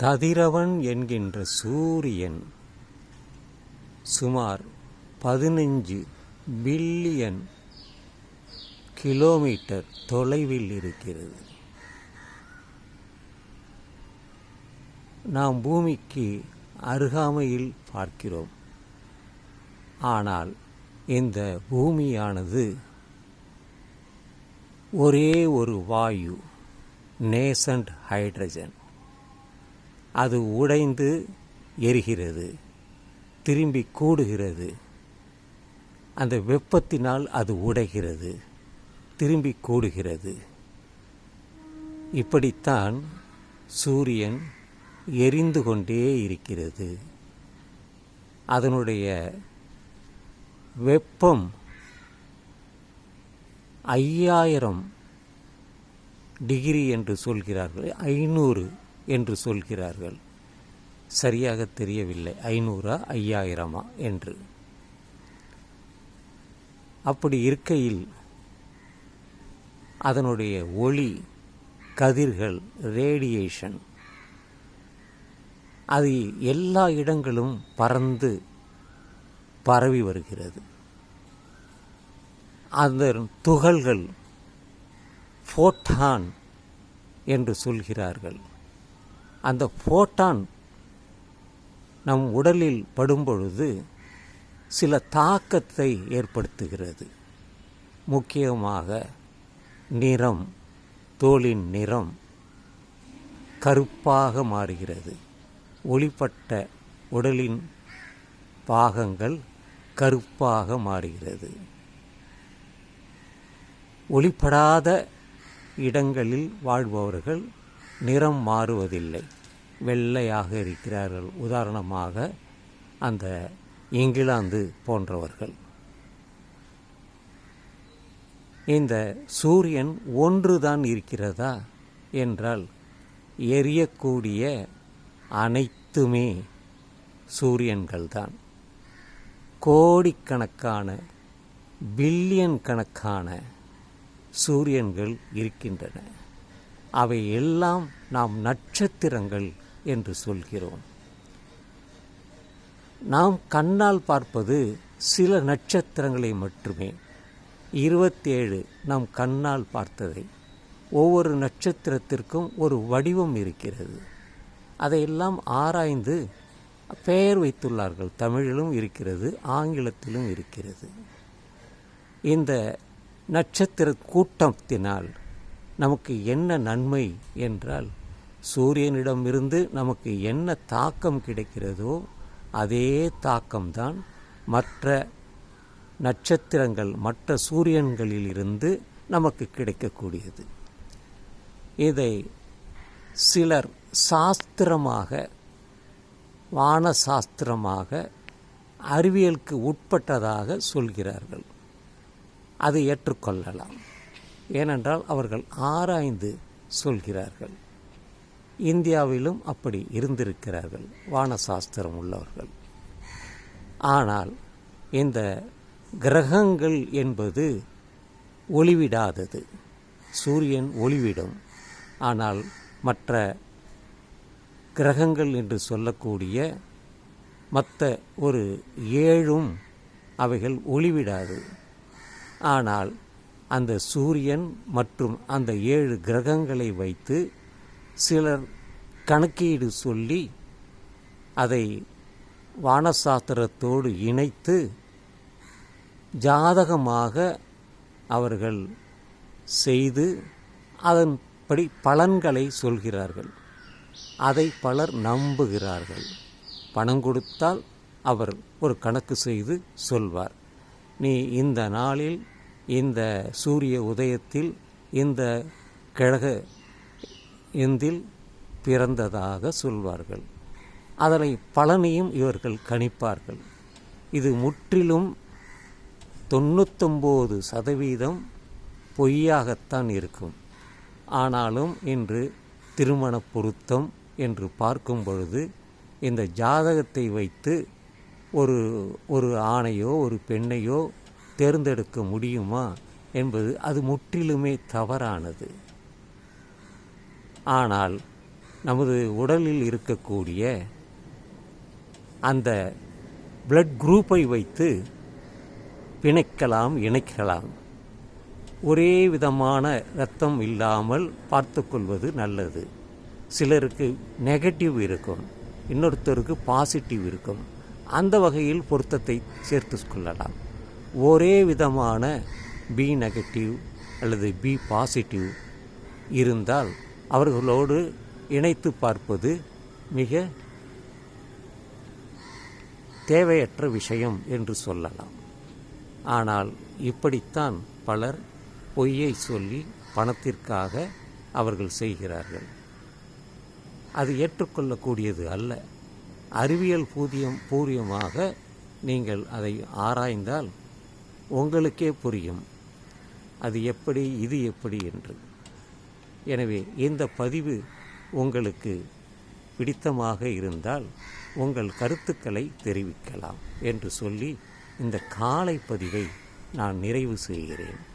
கதிரவன் என்கின்ற சூரியன் சுமார் பதினஞ்சு பில்லியன் கிலோமீட்டர் தொலைவில் இருக்கிறது. நாம் பூமிக்கு அருகாமையில் பார்க்கிறோம். ஆனால் இந்த பூமியானது ஒரே ஒரு வாயு நேசண்ட் ஹைட்ரஜன். அது உடைந்து எரிகிறது திரும்பி கூடுகிறது. அந்த வெப்பத்தினால் அது உடைகிறது திரும்பி கூடுகிறது. இப்படித்தான் சூரியன் எரிந்து கொண்டே இருக்கிறது. அதனுடைய வெப்பம் ஐயாயிரம் டிகிரி என்று சொல்கிறார்கள் ஐநூறு என்று சொல்கிறார்கள். சரியாக தெரியவில்லை. ஐநூறா ஐயாயிரமா என்று. அப்படி இருக்கையில் அதனுடைய ஒளி கதிர்கள் ரேடியேஷன் அது எல்லா இடங்களும் பறந்து பரவி வருகிறது. அந்த துகள்கள் ஃபோட்டான் என்று சொல்கிறார்கள். அந்த ஃபோட்டான் நம் உடலில் படும்பொழுது சில தாக்கத்தை ஏற்படுத்துகிறது. முக்கியமாக நிறம் தோலின் நிறம் கருப்பாக மாறுகிறது. ஒளிப்பட்ட உடலின் பாகங்கள் கருப்பாக மாறுகிறது. ஒளிப்படாத இடங்களில் வாழ்பவர்கள் நிறம் மாறுவதில்லை. வெள்ளையாக இருக்கிறார்கள். உதாரணமாக அந்த இங்கிலாந்து போன்றவர்கள். இந்த சூரியன் ஒன்றுதான் இருக்கிறதா என்றால் எரியக்கூடிய அனைத்துமே சூரியன்கள்தான். கோடிக்கணக்கான பில்லியன் கணக்கான சூரியன்கள் இருக்கின்றன. அவை எல்லாம் நாம் நட்சத்திரங்கள் என்று சொல்கிறோம். நாம் கண்ணால் பார்ப்பது சில நட்சத்திரங்களை மட்டுமே. இருபத்தேழு நாம் கண்ணால் பார்த்ததை. ஒவ்வொரு நட்சத்திரத்திற்கும் ஒரு வடிவம் இருக்கிறது. அதையெல்லாம் ஆராய்ந்து பெயர் வைத்துள்ளார்கள். தமிழிலும் இருக்கிறது ஆங்கிலத்திலும் இருக்கிறது. இந்த நட்சத்திர கூட்டத்தினால் நமக்கு என்ன நன்மை என்றால் சூரியனிடமிருந்து நமக்கு என்ன தாக்கம் கிடைக்கிறதோ அதே தாக்கம்தான் மற்ற நட்சத்திரங்கள் மற்ற சூரியன்களிலிருந்து நமக்கு கிடைக்கக்கூடியது. இதை சிலர் சாஸ்திரமாக வான சாஸ்திரமாக அறிவியலுக்கு உட்பட்டதாக சொல்கிறார்கள். அதை ஏற்றுக்கொள்ளலாம். ஏனென்றால் அவர்கள் ஆராய்ந்து சொல்கிறார்கள். இந்தியாவிலும் அப்படி இருந்திருக்கிறார்கள். வானசாஸ்திரம் உள்ளவர்கள். ஆனால் இந்த கிரகங்கள் என்பது ஒளிவிடாதது. சூரியன் ஒளிவிடும். ஆனால் மற்ற கிரகங்கள் என்று சொல்லக்கூடிய மற்ற ஒரு ஏழும் அவைகள் ஒளிவிடாது. ஆனால் அந்த சூரியன் மற்றும் அந்த ஏழு கிரகங்களை வைத்து சிலர் கணக்கீடு சொல்லி அதை வானசாஸ்திரத்தோடு இணைத்து ஜாதகமாக அவர்கள் செய்து அதன்படி பலன்களை சொல்கிறார்கள். அதை பலர் நம்புகிறார்கள். பணம் கொடுத்தால் அவர் ஒரு கணக்கு செய்து சொல்வார். நீ இந்த நாளில் இந்த சூரிய உதயத்தில் இந்த கிழக இந்தில் பிறந்ததாக சொல்வார்கள். அதனை பலனையும் இவர்கள் கணிப்பார்கள். இது முற்றிலும் தொண்ணூத்தொம்பது சதவீதம் பொய்யாகத்தான் இருக்கும். ஆனாலும் இன்று திருமண பொருத்தம் என்று பார்க்கும் பொழுது இந்த ஜாதகத்தை வைத்து ஒரு ஒரு ஆணையோ ஒரு பெண்ணையோ தேர்ந்தெடுக்க முடியுமா என்பது அது முற்றிலுமே தவறானது. ஆனால் நமது உடலில் இருக்கக்கூடிய அந்த பிளட் குரூப்பை வைத்து பிணைக்கலாம் இணைக்கலாம். ஒரே விதமான இரத்தம் இல்லாமல் பார்த்துக்கொள்வது நல்லது. சிலருக்கு நெகட்டிவ் இருக்கும் இன்னொருத்தருக்கு பாசிட்டிவ் இருக்கும். அந்த வகையில் பொருத்தத்தை சேர்த்து கொள்ளலாம். ஒரே விதமான பி நெகட்டிவ் அல்லது பி பாசிட்டிவ் இருந்தால் அவர்களோடு இணைத்து பார்ப்பது மிக தேவையற்ற விஷயம் என்று சொல்லலாம். ஆனால் இப்படித்தான் பலர் பொய்யை சொல்லி பணத்திற்காக அவர்கள் செய்கிறார்கள். அது ஏற்றுக்கொள்ளக்கூடியது அல்ல. அறிவியல் பூதியம் பூரியமாக நீங்கள் அதை ஆராய்ந்தால் உங்களுக்கே புரியும். அது எப்படி இது எப்படி என்று. எனவே இந்த பதிவு உங்களுக்கு பிடித்தமாக இருந்தால் உங்கள் கருத்துக்களை தெரிவிக்கலாம் என்று சொல்லி இந்த காலை பதிவை நான் நிறைவு செய்கிறேன்.